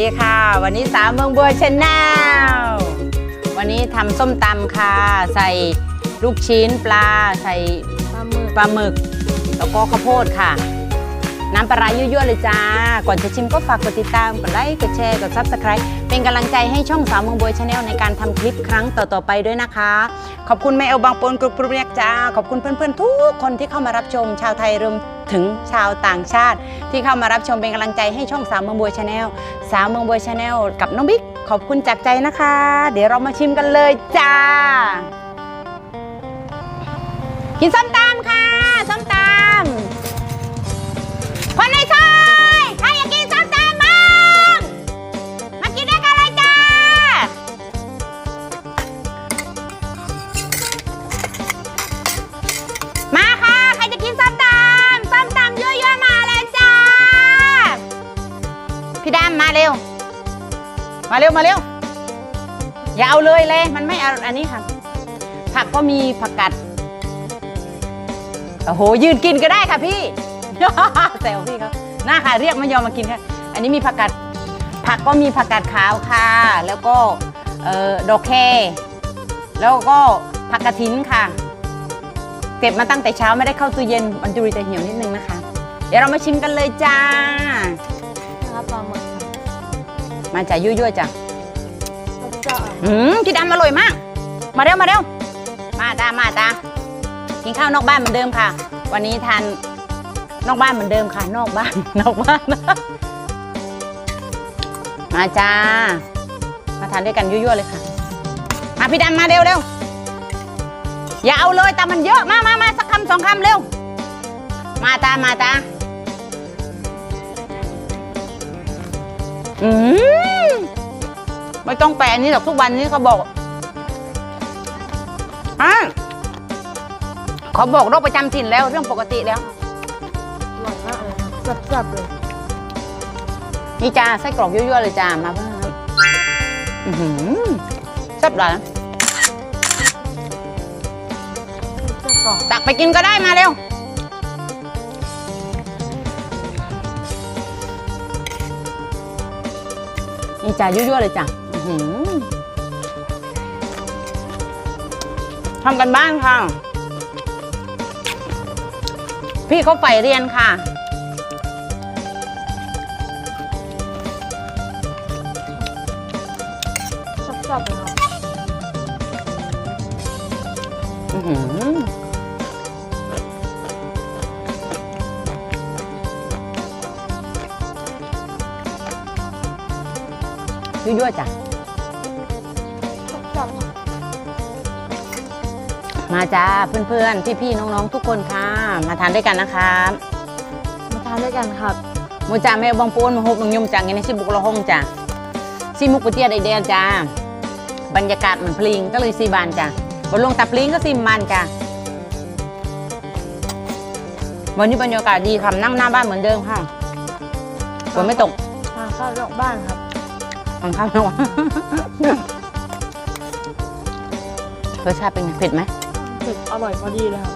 สวัสดีค่ะ วันนี้สาวเมืองบัวชาแนลวันนี้ทำส้มตำค่ะ ใส่ลูกชิ้นปลา ใส่ปลาหมึกปลาหมึก แล้วก็ข้าวโพดค่ะ น้ำปลาร้ายั่วๆเลยจ้า ก่อนจะชิมก็ฝากกดติดตาม กดไลค์ กดแชร์ กด subscribe เป็นกำลังใจให้ช่องสาวเมืองบัวชาแนลในการทำคลิปครั้งต่อๆไปด้วยนะคะ ขอบคุณแม่เอลบางปนกรุบกรุบเรียกจ้า ขอบคุณเพื่อนๆทุกคนที่เข้ามารับชมชาวไทยรวม ถึงชาวต่างชาติ ที่เข้ามารับชมเป็นกำลังใจให้ช่องสาวเมืองบัวชาแนลสาวเมืองบัวชาแนลกับน้องบิ๊กขอบคุณจากใจนะคะ เดี๋ยวเรามาชิมกันเลยจ้ากินส้ม มาเร็วมาเร็ว อย่าเอาเลยเลยมันไม่เอาอันนี้ค่ะ ผักก็มีผักกัด โอ้โห ยืนกินก็ได้ค่ะพี่ แซวพี่เขาหน้าค่ะเรียกไม่ยอมมากินค่ะ อันนี้มีผักกัด ผักก็มีผักกัดขาวค่ะ แล้วก็เออดอกแคแล้วก็ผักกระถินค่ะ เก็บมาตั้งแต่เช้าไม่ได้เข้าตู้เย็นมันจุรีแต่เหี่ยวนิดนึงนะคะ เดี๋ยวเรามาชิมกันเลยจ้า มาจ่ายั่วๆจ้ะแล้วก็อืมพี่ดำอร่อยมาก มาเร็วมาเร็วมาตามาตากินข้าวนอกบ้านเหมือนเดิมค่ะ วันนี้ทานนอกบ้านเหมือนเดิมค่ะ นอกบ้าน นอกบ้าน มาจ้า มาทานด้วยกันยั่วๆเลยค่ะ มาพี่ดำมาเร็วเร็วอย่าเอาเลยตามันเยอะมามามาสักคำสองคำเร็ว มาตามาตา อืมไม่ต้องแปลอันนี้หรอกทุกวันนี้เขาบอกอะเขาบอกโรคประจำถิ่นแล้วเรื่องปกติแล้วอร่อยมากเลยครับแซ่บๆเลยนี่จ้าไส้กรอกยั่วๆเลยจ้ามาเพิ่มอือหือแซ่บหลายไส้กรอกตักไปกินก็ได้มาเร็ว จ้ายั่วๆเลยจ้าอื้อหือทำกันบ้านค่ะ พี่เขาใฝ่เรียนค่ะแซ่บๆเลยครับอื้อหือ ยั่วๆจ้ะแซ่บๆครับมาจ้าเพื่อนๆ พี่ๆ น้องๆ ทุกคนค่ะ มาทานด้วยกันนะคะมาทานด้วยกันครับ มูจ่าแม่บางปูนมาฮบนงยมจังไงในชิบุกละห้องจ้ะซีมุกปะเตียไดเดียจ้าบรรยากาศเหมือนพลิงก็เลยซีบานจ้ะบนลงตาพลิงก็ซีมานจ้ะวันนี้บรรยากาศดีค่ะนั่งหน้าบ้านเหมือนเดิมค่ะฝนไม่ตก ทานข้าวนอกบ้านครับ ฟังข้าวนะวะรสชาติเป็นไงเผ็ดไหมเผ็ดอร่อยพอดีเลยครับ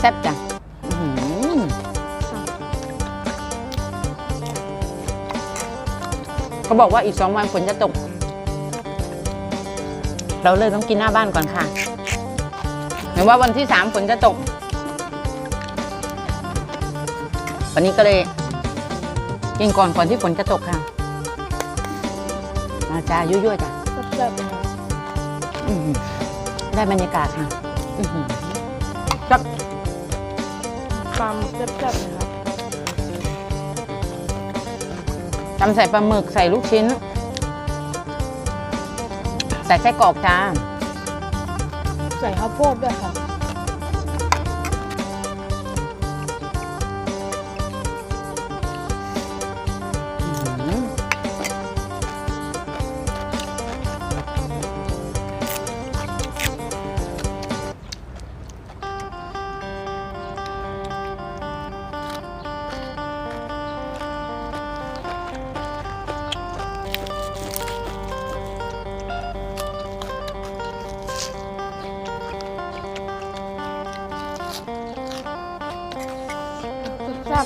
แซ่บจ้ะอื้อหือเขาบอกว่าอีกสองวันฝนจะตก เราเลยต้องกินหน้าบ้านก่อนค่ะหรือว่าวันที่สามฝนจะตก วันนี้ก็เลย กินก่อนก่อนที่ฝนจะตกค่ะมาจ้ายั่วๆจ้ะแซ่บๆเลยครับอื้อหือได้บรรยากาศค่ะอื้อหือจับปลาหมึกแซ่บๆเลยครับทำใส่ปลาหมึกใส่ลูกชิ้น ใส่ไส้กรอกจ้า ใส่ข้าวโพดด้วยครั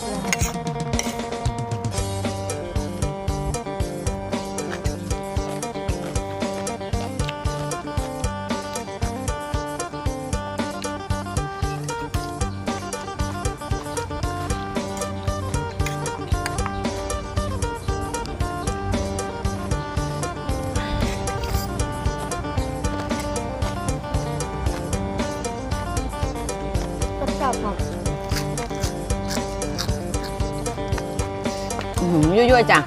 แหืมยั่วๆจ้ะ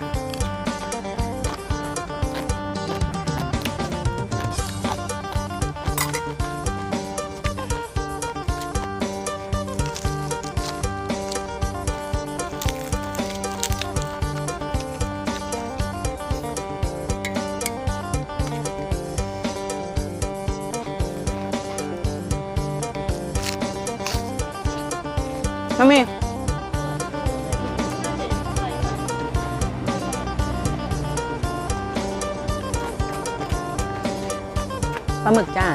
มามี หมึกจ้า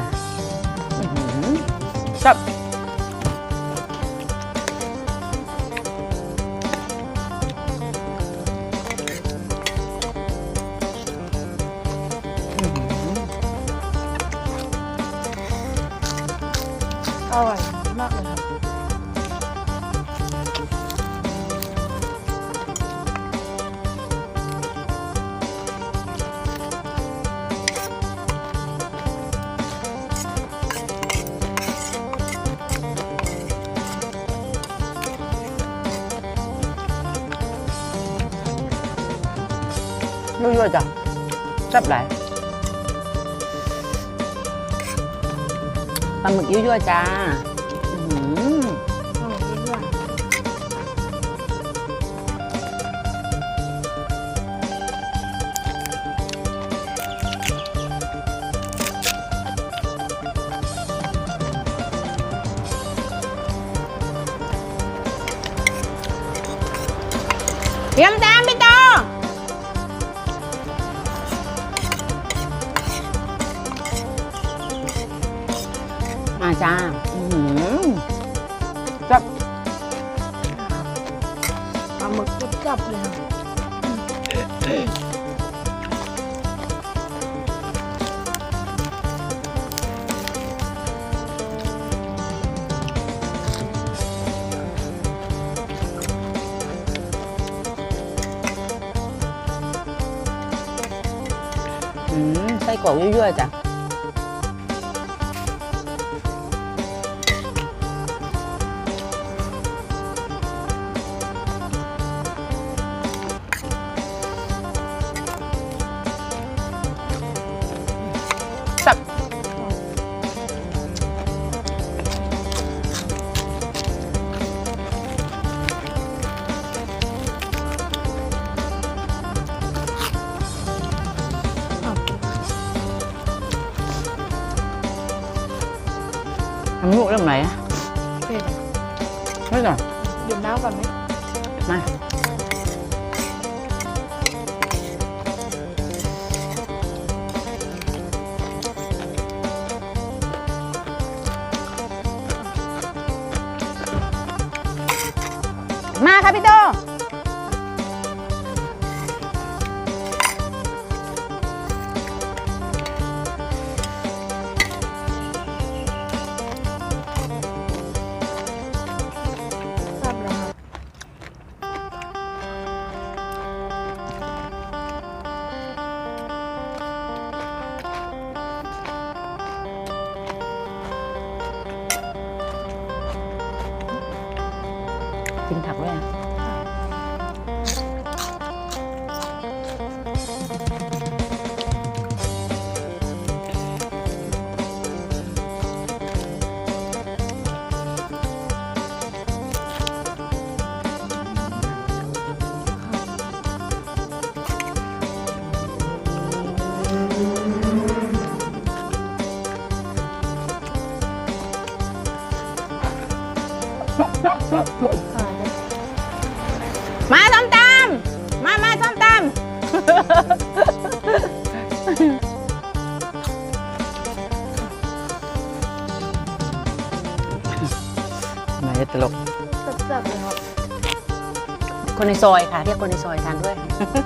ยั่วจ้ะจับหลายปลาหมึกยั่วๆจ้าอื้อหืออร่อยด้วเตรียมจานพี่โต มาจ้าอือหือจับปลาหมึกจับๆเลยครับอืมไส้กรอกยั่วๆจ้ะ ทำหมูเรื่องไหนอะเผ็ดไม่ก่อนดื่มน้ำก่อนไหมมามาค่ะพี่โต กินผักด้ำมาตลกจับๆเลยครับ คนในซอยค่ะ เรียกคนในซอยทานด้วย อื้อหื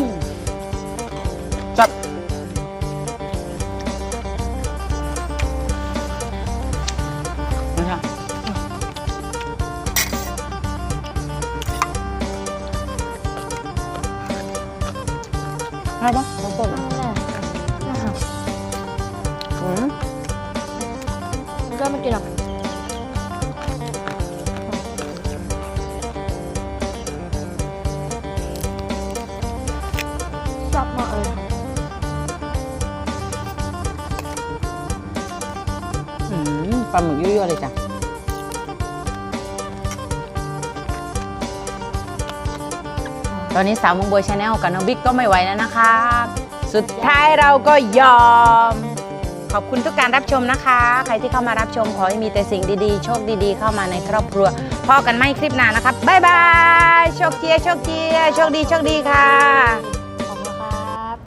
อจับ พี่น้องจับมาเลยอืมปลาหมึกยั่วๆเลยจ้ะตอนนี้สาวมงบวยชาแนลกับน้องบิ๊กก็ไม่ไหวแล้วนะคะ สุดท้ายเราก็ยอม ขอบคุณทุกการรับชมนะคะ ใครที่เข้ามารับชมขอให้มีแต่สิ่งดีๆ โชคดีๆ เข้ามาในครอบครัวพอกันไม่คลิปหน้านะครับบ๊ายบายโชคเชียโชคเชียโชคดีโชคดีค่ะ